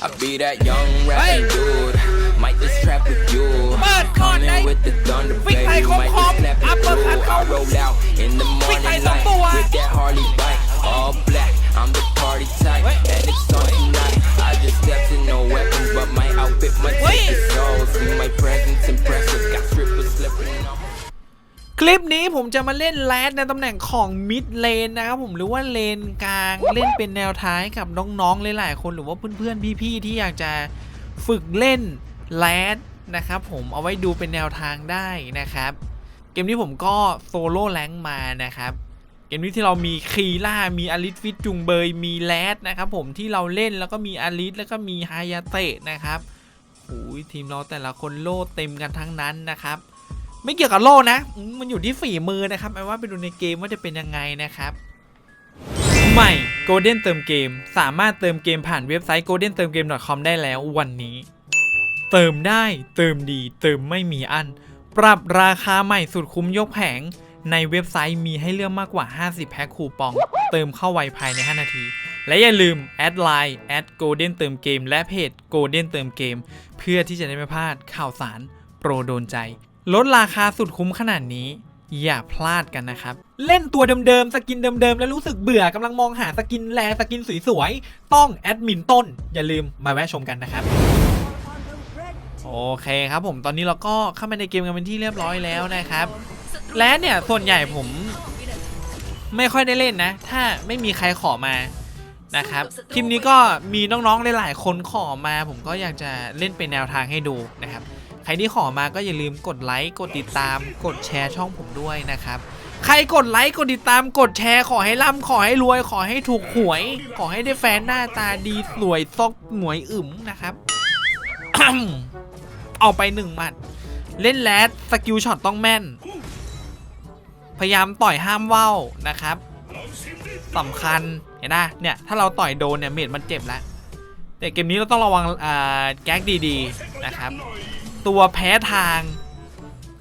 I be that young rapping hey. dude. Might just trap with you. Coming with the thunder, baby. Might just snap it through. I roll out in the morning light with that Harley bike, all black. I'm the party type, and it's on tonight. I just stepped in no weapons, but my outfit, my ticket, so see my presence impress. คลิปนี้ผมจะมาเล่นแรดในตำแหน่งของมิดเลนนะครับผมหรือว่าเลนกลางเล่นเป็นแนวท้ายกับน้องๆหลายๆคนหรือว่าเพื่อนๆพี่ๆที่อยากจะฝึกเล่นแรดนะครับผมเอาไว้ดูเป็นแนวทางได้นะครับ เกมนี้ผมก็โซโล่แรงมานะครับ เกมนี้ที่เรามีคีล่ามีอลิสฟิตจุงเบยมีแรดนะครับผมที่เราเล่นแล้วก็มีอลิสแล้วก็มีฮายาเตะนะครับโอ้ยทีมเราแต่ละคนโล่เต็มกันทั้งนั้นนะครับ ไม่เกี่ยวกับโล่นะมันอยู่ที่ฝีมือนะครับไม่ว่าไปดูในเกมว่าจะเป็นยังไงนะครับใหม่ Golden เติมเกม สามารถเติมเกมผ่านเว็บไซต์ golden เติมเกม .com ได้แล้ววันนี้ เติมได้เติมดี เติมไม่มีอัน ปรับราคาใหม่สุดคุ้มยกแผง ในเว็บไซต์มีให้เลือกมากกว่า 50 แพ็คคูปอง เติมเข้าไวภายใน 5 นาที และอย่าลืมแอดไลน์แอด golden เติมเกม และเพจ golden เติมเกม เพื่อที่จะได้ไม่พลาดข่าวสาร โปรโดนใจ ลดราคาสุดคุ้มขนาดนี้ อย่าพลาดกันนะครับ เล่นตัวเดิมๆ สกินเดิมๆ แล้วรู้สึกเบื่อกำลังมองหาสกินแลสกินสวยๆ ต้องแอดมินต้น อย่าลืมมาแวะชมกันนะครับ โอเคครับผมตอนนี้เราก็เข้ามาในเกมกันเป็นที่เรียบร้อยแล้วนะครับ และเนี่ยส่วนใหญ่ผมไม่ค่อยได้เล่นนะ ถ้าไม่มีใครขอมานะครับคลิปนี้ก็มีน้องๆหลายๆคนขอมา ผมก็อยากจะเล่นเป็นแนวทางให้ดูนะครับ ครที่ขอมาก็อย่าลืมกดไลค์กดติดตาม กดแชร์ช่องผมด้วยนะครับ ใครกดไลค์กดติดตามกดแชร์ขอให้ร่ำขอให้รวย ขอให้ถูกหวย ขอให้ได้แฟนหน้าตาดีสวยซอกหมวยอึ๋มนะครับ เอาไปหนึ่งหมัด เล่นแรดสกิลช็อตต้องแม่น พยายามต่อยห้ามว่าวนะครับสำคัญเห็นนะเนี่ยถ้าเราต่อยโดนเนี่ยเมดมันเจ็บแล้วแต่เกมนี้เราต้องระวังแก๊กดีๆนะครับ ตัวแพ้ทาง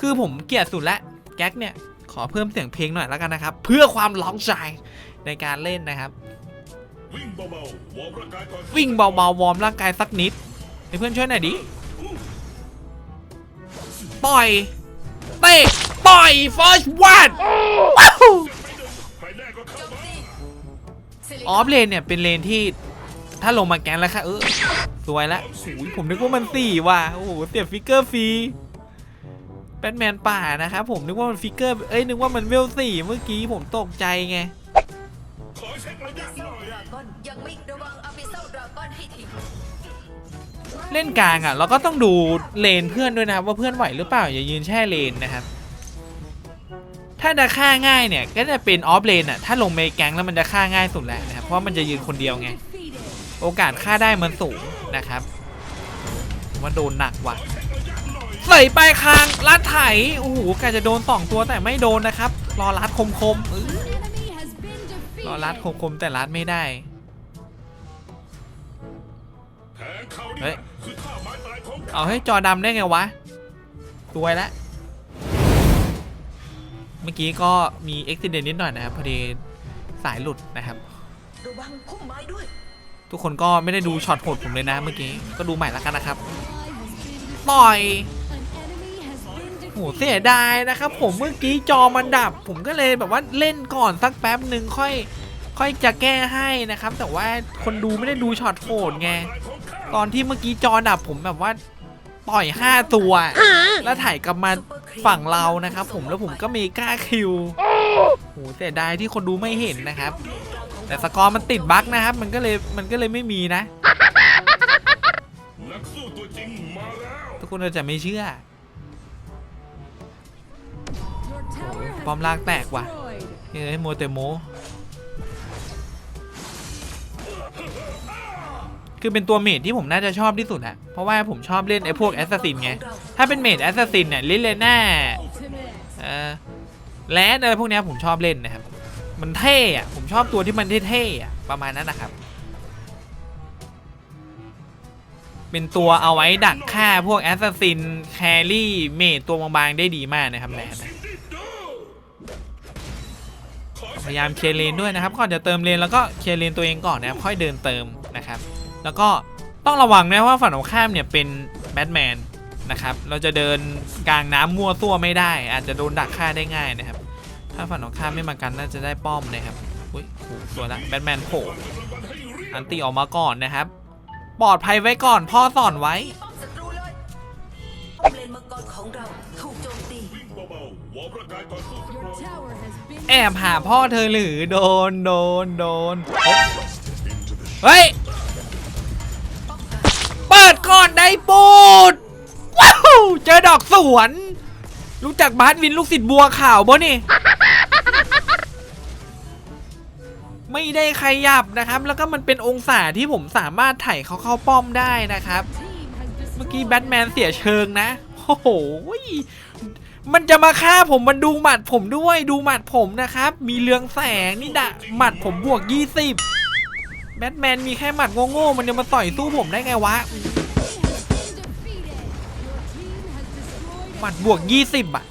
คือผมเกลียดสุดละแก๊กเนี่ย ขอเพิ่มเสียงเพลงหน่อยแล้วกันนะครับ เพื่อความร้องใจในการเล่นนะครับ วิ่งเบาๆวอร์มร่างกายก่อนวิ่งเบาๆวอร์มร่างกายสักนิดให้เพื่อนช่วยหน่อยดิต่อยเตะต่อย first one ว้าว ใครแน่ก็เข้ามา ออฟเลนเนี่ยเป็นเลนที่ ถ้าลงมาแกนแล้วค่ะเออสวยแล้วโอ้ยผมนึกว่ามันสี่ว่ะโอ้โหเสียฟิกเกอร์ฟรีแบทแมนป่านะครับผมนึกว่ามันฟิกเกอร์เอ้ยนึกว่ามันเวลสี่เมื่อกี้ผมตกใจไงเล่นกลางอะเราก็ต้องดูเลนเพื่อนด้วยนะครับว่าเพื่อนไหวหรือเปล่าอย่ายืนแช่เลนนะครับถ้าจะฆ่าง่ายเนี่ยก็จะเป็นออฟเลนอะถ้าลงเมแกงแล้วมันจะฆ่าง่ายสุดแหละนะครับเพราะมันจะยืนคนเดียวไง โอกาสฆ่าได้มันสูงนะครับมว่าโดนหนักว่ะใส่ไปลายคางลัดไถโอ้โหกาจะโดนสองตัวแต่ไม่โดนนะครับ รอรัดคมคมรอรัดคมคมแต่รัดไม่ได้เฮ้ยยคือท่าตายของเอาให้จอดำได้ไงวะรวยล้วเมื่อกี้ก็มีอุบิเหตุนิดหน่อยนะครับพอดีสายหลุดนะครับระวังพุ่มไม้ด้วย ทุกคนก็ไม่ได้ดูช็อตโหดผมเลยนะเมื่อกี้ ก็ดูใหม่แล้วกันนะครับต่อยโหเสียดายนะครับ ผมเมื่อกี้จอมันดับ ผมก็เลยแบบว่าเล่นก่อนสักแป๊บหนึ่งค่อย ค่อยจะแก้ให้นะครับ แต่ว่าคนดูไม่ได้ดูช็อตโหดไงตอนที่เมื่อกี้จอดับผมแบบว่าต่อยห้าตัว แล้วถ่ายกลับมาฝั่งเรานะครับ ผมแล้วผมก็เมกล้าคิวโหเสียดายที่คนดูไม่เห็นนะครับ แต่สกอร์มันติดบั๊กนะครับ มันก็เลยมันก็เลยไม่มีนะ นักสู้ตัวจริงมาแล้วทุกคนอาจจะไม่เชื่อปอมลากแตกว่ะเฮ้ยโมเตโมคือเป็นตัวเมดที่ผมน่าจะชอบที่สุดอะเพราะว่าผมชอบเล่นไอ้พวกแอสซัสซินไง ถ้าเป็นเมดแอสซัสซินเนี่ยลิเลน่าเออแลนอะไรพวกเนี้ยผมชอบเล่นนะครับ มันเท่อะผมชอบตัวที่มันเท่ๆอะประมาณนั้นนะครับ เป็นตัวเอาไว้ดักฆ่าพวกแอสซัสซินแครี่เมดตัวบางๆได้ดีมากนะครับแลนนพยายามเคลียร์เลนด้วยนะครับก่อนจะเติมเลนแล้วก็เคลียร์เลนตัวเองก่อนนะครับค่อยเดินเติมนะครับ แล้วก็ต้องระวังนะว่าฝั่งตรงข้ามเนี่ยเป็นแบทแมนนะครับ เราจะเดินกลางน้ำมั่วซั่วไม่ได้ อาจจะโดนดักฆ่าได้ง่ายนะครับ ถ้าฝั่งตรงข้ามไม่มากันน่าจะได้ป้อมนะครับอุ้ยโหสวยละแบทแมนโผล่อันตีออกมาก่อนนะครับ ปลอดภัยไว้ก่อน พ่อสอนไว้ป้อมศัตรูเลยป้อมเลนมังกรของเราถูกโจมตีวิ่งเบาๆวอร์มร่างกายก่อนสู้สักหน่อย Tower has been แอบหาพ่อเธอหรือโดนโดนโดนเฮ้ย เปิดก่อนได้ปูด ว้าว เจอดอกสวน รู้จักบาสวินลูกศิษย์บัวขาวบ่นี่ ไม่ได้ขยับนะครับ แล้วก็มันเป็นองศาที่ผมสามารถไถ่เขาเข้าป้อมได้นะครับ เมื่อกี้แบทแมนเสียเชิงนะโอ้โหมันจะมาฆ่าผมมันดูหมัดผมด้วยดูหมัดผมนะครับ มีเรืองแสงนี่ดะหมัดผมบวก 20 แบทแมนมีแค่หมัดโง่ๆมันจะมาต่อยสู้ผมได้ไงวะหมัดบวก 20 อะ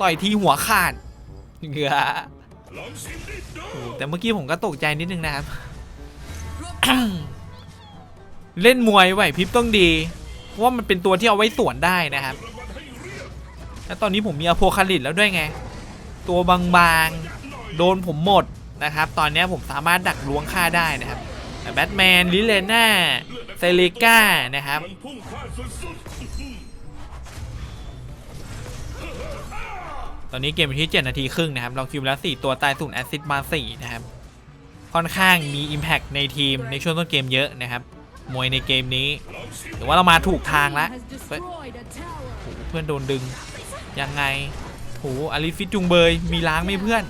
ต่อยทีหัวขาดเหงือ ลองชิมดิโดโอ้โหแต่เมื่อกี้ผมก็ตกใจนิดนึงนะครับ เล่นมวยไหวพริบต้องดี เพราะว่ามันเป็นตัวที่เอาไว้สวนได้นะครับ รางวัลให้เรียบแล้วตอนนี้ผมมีอโพคาลิตแล้วด้วยไง ตัวบางๆ โดนผมหมดนะครับ ตอนนี้ผมสามารถดักล้วงฆ่าได้นะครับแบทแมนลิเลน่าเซเลก้านะครับ มันพุ่งพลาดสุด ตอนนี้เกมอยู่ที่ 7 นาทีครึ่งนะครับ เราคิวแล้ว 4 ตัวตายสูนแอซิดมา4นะครับ ค่อนข้างมี Impact ในทีมในช่วงต้นเกมเยอะนะครับ มวยในเกมนี้ถือว่าเรามาถูกทางแล้วเพื่อนโดนดึง ยังไงโหอลิฟิตจุงเบย มีล้างไม่เพื่อน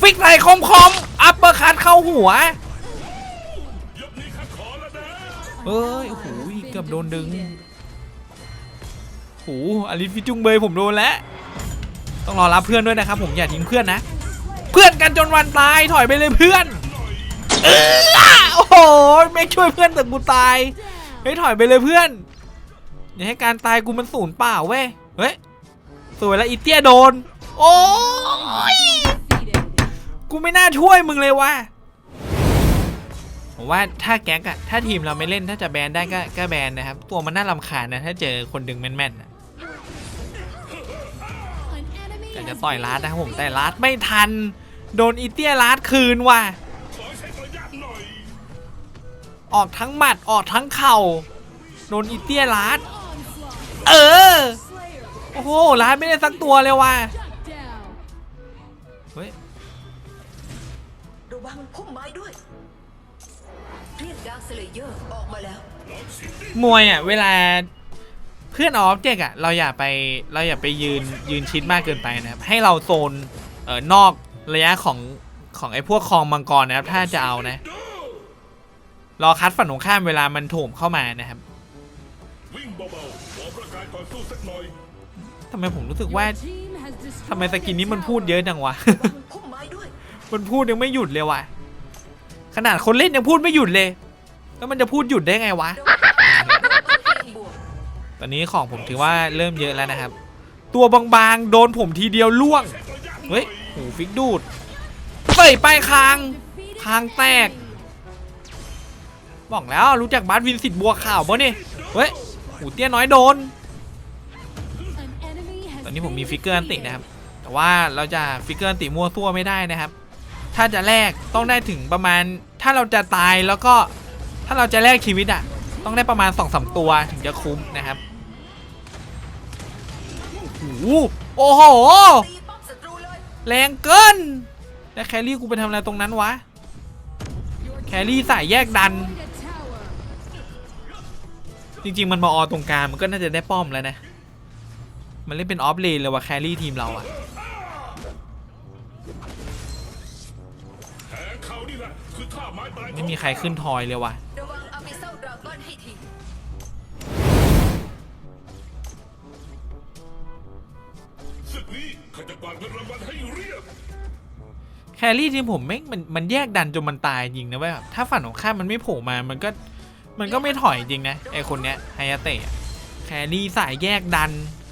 ฟิกใส่คมคมอัปเปอร์คัตเข้าหัวเอ้ยโอ้โหเกือบโดนดึงโอ้โหอลิฟิตจุงเบยผมโดนแล้ว ต้องรอรับเพื่อนด้วยนะครับผมอย่าทิ้งเพื่อนนะ เพื่อนกันจนวันตายถอยไปเลยเพื่อนโอ้โหไม่ช่วยเพื่อนแต่กูตายเฮ้ยถอยไปเลยเพื่อนอย่าให้การตายกูมันสูญเปล่าเว้ยเฮ้ยสวยแล้วอีเตี้ยโดน โอ้ยกูไม่น่าช่วยมึงเลยว่ะผมว่าถ้าแก๊กอะถ้าทีมเราไม่เล่นถ้าจะแบนได้ก็ก็แบนนะครับ ตัวมันน่ารำคาญนะถ้าเจอคนดึงแม่นๆ จะ has ต่อย been ลาดนะครับผมแต่ defeated. ลาดไม่ทัน โดนอีเตี้ยลาดคืนว่ะขอเช็คระยะหน่อยออกทั้งหมัดออกทั้งเข่าโดนอีเตี้ยลาด Onslaught. เออ Slayer. โอ้โหลาดไม่ได้สักตัวเลยว่ะ Shut down. เฮ้ยระวังพุ่มไม้ด้วยเรียกดาร์คสเลเยอร์ออกมาแล้วลองชิมดิมวยอะเวลาเพื่อนออฟเจกอะเราอย่าไปเราอย่าไปยืนยืนชิดมากเกินไปนะครับ ให้เราโซนเอ่อนอกระยะของของไอ้พวกคลองมังกรนะครับ ถ้าจะเอานะ รอคัดฝั่งตรงข้ามเวลามันโถมเข้ามานะครับทำไมผมรู้สึกว่าทำไมสกินนี้มันพูดเยอะจังวะ มันพูดยังไม่หยุดเลยว่ะ ขนาดคนเล่นยังพูดไม่หยุดเลย แล้วมันจะพูดหยุดได้ไงวะ ตอนนี้ของผมถือว่าเริ่มเยอะแล้วนะครับ ตัวบางๆ โดนผมทีเดียวล่วง เฮ้ยโหฟิกดูดเตะป้ายคาง คางแตก บอกแล้วรู้จักบาสวินสิทธิ์บัวข่าวปะเนี่ยเฮ้ยหูเตี้ยน้อยโดน ตอนนี้ผมมีฟิกเกอร์อันตินะครับ แต่ว่าเราจะฟิกเกอร์อันติมั่วซั่วไม่ได้นะครับ ถ้าจะแลกต้องได้ถึงประมาณ ถ้าเราจะตายแล้วก็ถ้าเราจะแลกชีวิตอะ ต้องได้ประมาณ2อสตัวถึงจะคุ้มนะครับ โอ้โห แรงเกิน แล้วแครี่กูไปทำอะไรตรงนั้นวะ แครี่สายแยกดัน จริง ๆ มันมาออตรงกลางมันก็น่าจะได้ป้อมแล้วนะ มันเล่นเป็นออฟเลนเลยว่ะแครี่ทีมเราอะไม้ตายของไม่มีใครขึ้นทอยเลยว่ะ จะกวาดเงินรางวัลให้เรียบแครี่ทีมผมแม่งมันมันแยกดันจนมันตายจริงนะเว้ยแบบถ้าฝั่งของข้ามันไม่โผล่มามันก็มันก็ไม่ถอยจริงนะไอคนเนี้ยไฮยาเตะแครี่สายแยกดัน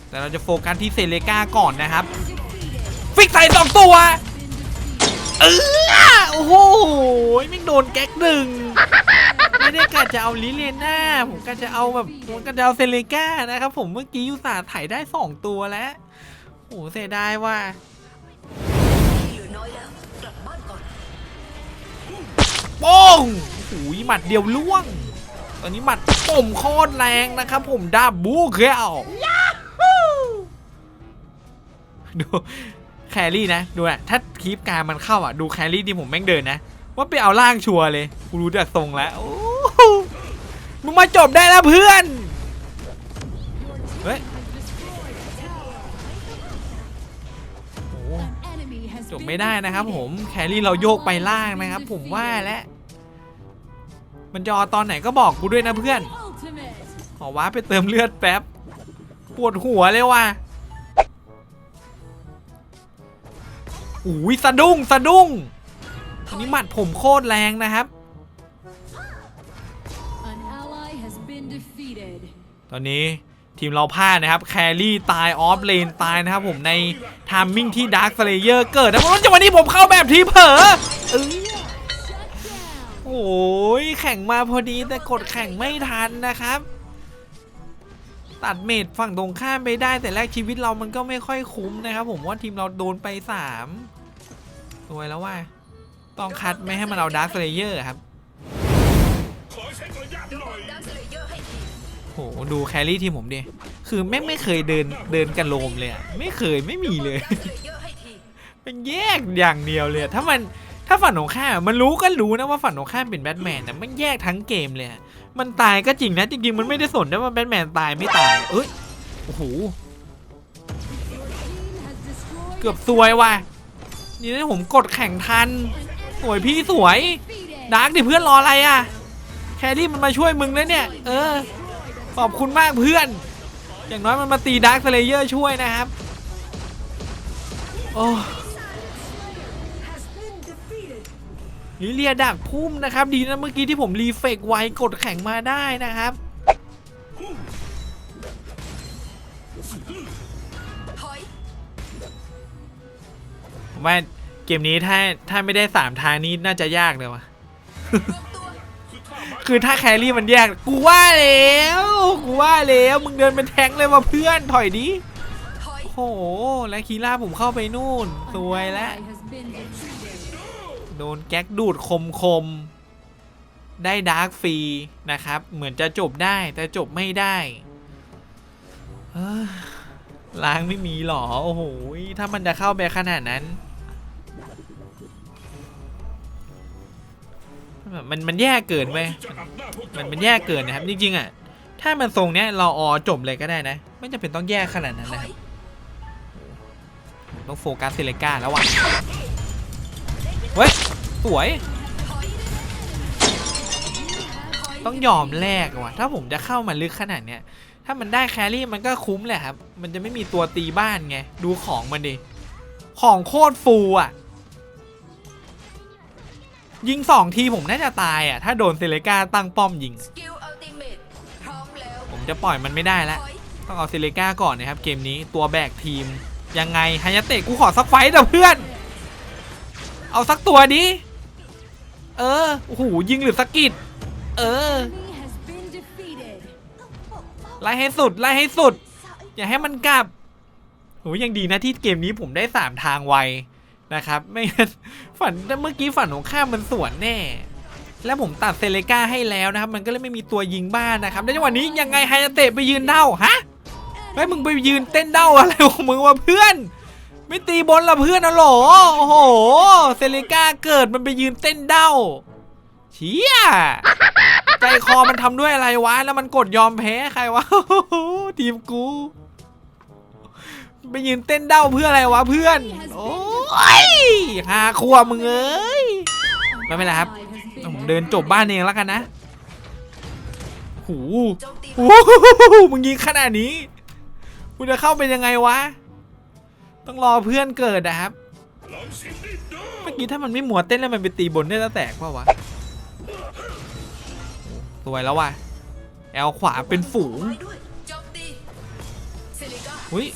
แต่เราจะโฟกัสที่เซเลกาก่อนนะครับ ฟิกใส่สองตัวเออโอ้โหแม่โดนแก๊กหนึ่งไม่ได้กะจะเอาลิเลน่าผมก็จะเอาแบบผมก็จะเอาเซเลกานะครับผมเมื่อกี้ยูสาถ่ายได้สองตัวแล้ว โอ้เสียดายว่าเหลือน้อยแล้วกลับบ้านก่อนโป้งโอ้ยหมัดเดียวล่วง ตอนนี้หมัดผมโคตรแรงนะครับ ผมดาบบูเคลดูแครี่นะ ดูอะถ้าคลิปการมันเข้าอะ ดูแครี่ที่ผมแม่งเดินนะ ว่าไปเอาล่างชัวร์เลย กูรู้จากทรงแล้วโอ้โหมึงมาจบได้แล้วเพื่อน เฮ้ย บ been ไม่ได้นะครับ ผม defeated. แครี่เราโยกไปล่างนะครับ ผมว่าแล้วมันจะเอาตอนไหนก็บอกกูด้วยนะเพื่อน Ultimate. ขอว้าไปเติมเลือดแป๊บ ปวดหัวเลยว่ะอุ้ยสะดุ้งสะดุ้งอันนี้หมัดผมโคตรแรงนะครับ An ally has been defeated. ตอนนี้ ทีมเราพลาดนะครับ แครี่ตาย ออฟเลนตายนะครับผมในทามมิ่งที่ดาร์คสเลเยอร์เกิดนะเพราะว่าจังหวะนี้ผมเข้าแบบทีเผลอเออ Shut down. โอ้ยแข่งมาพอดีแต่กดแข่งไม่ทันนะครับ ตัดเมดฝั่งตรงข้ามไปได้แต่แรกชีวิตเรามันก็ไม่ค่อยคุ้มนะครับ ผมว่าทีมเราโดนไปสามตัวแล้วว่า ต้องคัดไม่ให้มันเอาดาร์คสเลเยอร์ครับขอเช็คระยะหน่อย โหดูแครี่ทีมผมดิคือแม่งไม่เคยเดินเดินกันโลมเลยไม่เคยไม่มีเลย เป็นแยกอย่างเดียวเลยถ้ามันถ้าฝั่งตรงข้ามันรู้ก็รู้นะว่าฝั่งตรงข้าเป็นแบทแมนนะมันแยกทั้งเกมเลยมันตายก็จริงนะจริงๆมันไม่ได้สนนะว่าแบทแมนตายไม่ตายเอ้ยโอ้โหเกือบซวยว่ะนี่นะผมกดแข่งทันสวยพี่สวยดาร์กดิเพื่อนรออะไรอะแครี่มันมาช่วยมึงแล้วเนี่ย เออ ขอบคุณมากเพื่อน อย่างน้อยมันมาตีดาร์คสเลเยอร์ช่วยนะครับ โอ้ลิเลียดักพุ่มนะครับ ดีนะเมื่อกี้ที่ผมรีเฟกไวกดแข่งมาได้นะครับถอยผมว่าเกมนี้ถ้าถ้าไม่ได้สามทางนี้น่าจะยากเลยวะ คือถ้าแครี่มันแยกกูว่าแล้วกูว่าแล้วมึงเดินเป็นแทงค์เลยว่ะเพื่อนถอยดิถอยโอ้โหและคีร่าผมเข้าไปนู่น สวยแล้ว Ally has been defeated. โดนแก๊กดูดคมคมๆได้ดาร์กฟรีนะครับ เหมือนจะจบได้แต่จบไม่ได้เอ้อล้างไม่มีหรอ โอ้โห ถ้ามันจะเข้าไปขนาดนั้น มันมันแย่เกินไปจะอัดหน้าพวกมันมันแย่เกินนะครับจริงๆอะถ้ามันทรงเนี้ยเราออจบเลยก็ได้นะ ไม่จำเป็นต้องแย่ขนาดนั้นนะครับต้องโฟกัสเซเลก้าแล้วว่ะเฮ้ยสวย ต้องยอมแลกว่ะ ถ้าผมจะเข้ามาลึกขนาดเนี้ยถ้ามันได้แครี่มันก็คุ้มแหละครับ มันจะไม่มีตัวตีบ้านไง ดูของมันดิ ของโคตรฟูอะ ยิงสองทีผมน่าจะตายอะ ถ้าโดนเซเลกาตั้งป้อมยิงสกิลอัลติเมทพร้อมแล้วผมจะปล่อยมันไม่ได้ถแล้วอยต้องเอาเซเลกาก่อนนะครับ เกมนี้ตัวแบกทีม ยังไงฮายาเตะกูขอสักไฟต์เถอะเพื่อน เอาสักตัวดิ เออโอ้โหยิงหรือสกกิดเออ Enemy has been defeated. ไล่ให้สุด ไล่ให้สุด อย่าให้มันกลับโหยังดีนะที่เกมนี้ผมได้สามทางไว นะครับ ไม่งั้นฝันเมื่อกี้ฝันของข้ามันสวนแน่ แล้วผมตัดเซเลกาให้แล้วนะครับ มันก็เลยไม่มีตัวยิงบ้านนะครับแล้วจังหวะนี้ยังไงไฮเตะไปยืนเด้าฮะไฮ้มึงไปยืนเต้นเด้าอะไรของมึงวะเพื่อน ไม่ตีบอลละเพื่อนนะหรอโอ้โหเซเลกาเกิดมันไปยืนเต้นเด้าเชี่ยใจคอมันทำด้วยอะไรวะ แล้วมันกดยอมแพ้ใครวะทีมกู ไปยืนเต้นเด้าเพื่ออะไรวะเพื่อน โอ้ ยหาครัวมึงเอ้ยไม่เป็นไรครับ Ally has been ผมเดินจบบ้านเองแล้วกันนะหูโจมตีโอ้โหมึงยิงขนาดนี้กูจะเข้าเป็นยังไงวะ ต้องรอเพื่อนเกิดนะครับลองสินิดดูเมื่อกี้ถ้ามันไม่มัวเต้นแล้วมันไปตีบนได้แล้วแตกเปล่าวะสวยแล้วว่ะ แอลขวาเป็นฝูงถอย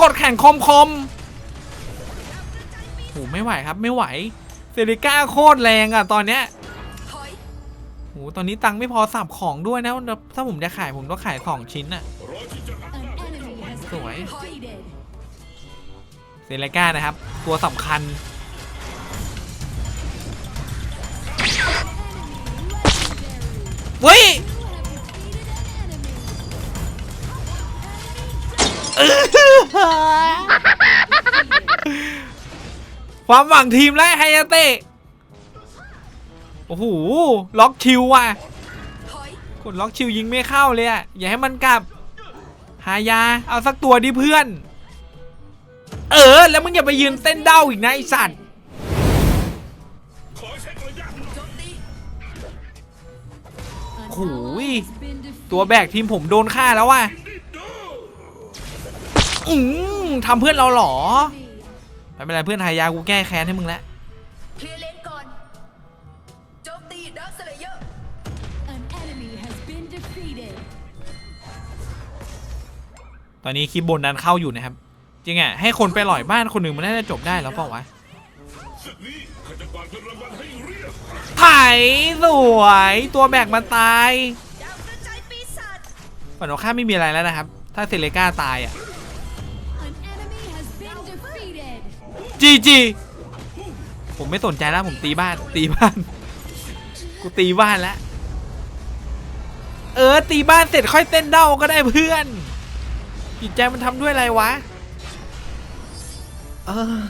กดแข่งคอมคอมโหไม่ไหวครับไม่ไหวเซริก้าโคตรแรงอะตอนเนี้ยถอยโหตอนนี้ตังค์ไม่พอสับของด้วยนะ ถ้าผมจะขายผมต้องขายสองชิ้นอะ่ะ An enemy has been Rồi. defeated. เซเลก้านะครับ ตัวสำคัญเฮ้ย ความหวังทีมและไฮยาเตะโอ้โหล็อกคิวว่ะกดล็อกคิวยิงไม่เข้าเลยอะอย่าให้มันกลับ หายาเอาสักตัวดิเพื่อน เออ แล้วมึงอย่าไปยืนเต้นเด้าอีกนะไอสัตว์ขอเช็คระยะโจมตี An Ui. ally has been defeated. ตัวแบกทีมผมโดนฆ่าแล้วว่ะ อืมทำเพื่อนเราเหรอ ไม่เป็นไรเพื่อนหายากูแก้แค้นให้มึงแล้วเคลียร์เลนก่อนโจมตีดักสเลเยอร์ An enemy has been defeated. ตอนนี้คลิปบนดันเข้าอยู่นะครับ จริงอะ ให้คนไปหล่อยบ้านคนหนึ่งมันน่าจะจบได้แล้วเปล่าวะศึกนี้ข้าจะกวาดเงินรางวัลให้เรียบไถสวย ตัวแบกมาตายดาวกระจายปีศาจ ฝั่งตรงข้ามไม่มีอะไรแล้วนะครับ ถ้าเซเลก้าตายอะ จีจีผมไม่สนใจแล้วผมตีบ้านตีบ้าน กูตีบ้านแล้ว เออตีบ้านเสร็จค่อยเต้นเด้าก็ได้เพื่อนจิตใจมันทำด้วยอะไรวะเออ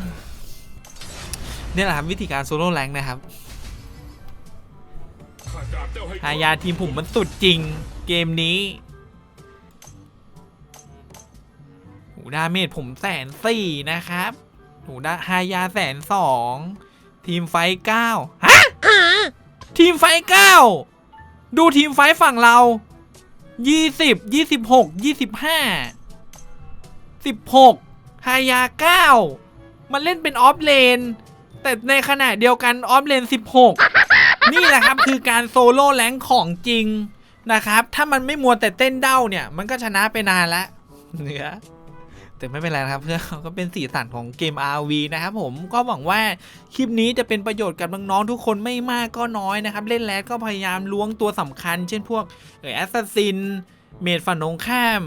เนี่ยแหละครับวิธีการโซโล่แรงนะครับข้าจากเจ้าให้หายาทีมผมมันสุดจริงเกมนี้โหดาเมจผมแสนสี่นะครับ โหดาหายาแสนสองทีมไฟเก้าฮะทีมไฟเก้าดูทีมไฟฝั่งเรายี่สิบยี่สิบหกยี่สิบห้าสิบหกฮายาเก้ามันเล่นเป็นออฟเลน แต่ในขณะเดียวกันออฟเลนสิบหกนี่แหละครับคือการโซโล่แรงของจริงนะครับ ถ้ามันไม่มัวแต่เต้นเด้าเนี่ย มันก็ชนะไปนานละเหนือ แต่ไม่เป็นไรนะครับเพื่อนก็เป็นสีสันของเกม RV นะครับผมก็หวังว่าคลิปนี้จะเป็นประโยชน์กับน้องๆทุกคนไม่มากก็น้อยนะครับเล่นแรดก็พยายามล้วงตัวสำคัญ เช่นพวกเออแอสซัสซินเมดฝั่งตรงข้าม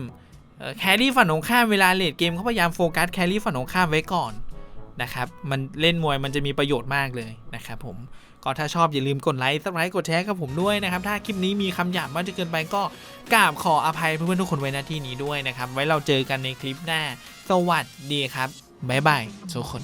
แครี่ฝั่งตรงข้ามเวลาเลดเกมเขาพยายามโฟกัสแครี่ฝั่งตรงข้ามไว้ก่อนนะครับมันเล่นมวยมันจะมีประโยชน์มากเลยนะครับผม ก็ถ้าชอบอย่าลืมกดไลค์สักไลค์กดแชร์กับผมด้วยนะครับ ถ้าคลิปนี้มีคำหยาบมากจนเกินไปก็กราบขออภัยเพื่อนๆทุกคนไว้หน้าที่นี้ด้วยนะครับ ไว้เราเจอกันในคลิปหน้า สวัสดีครับบ๊ายบายทุกคน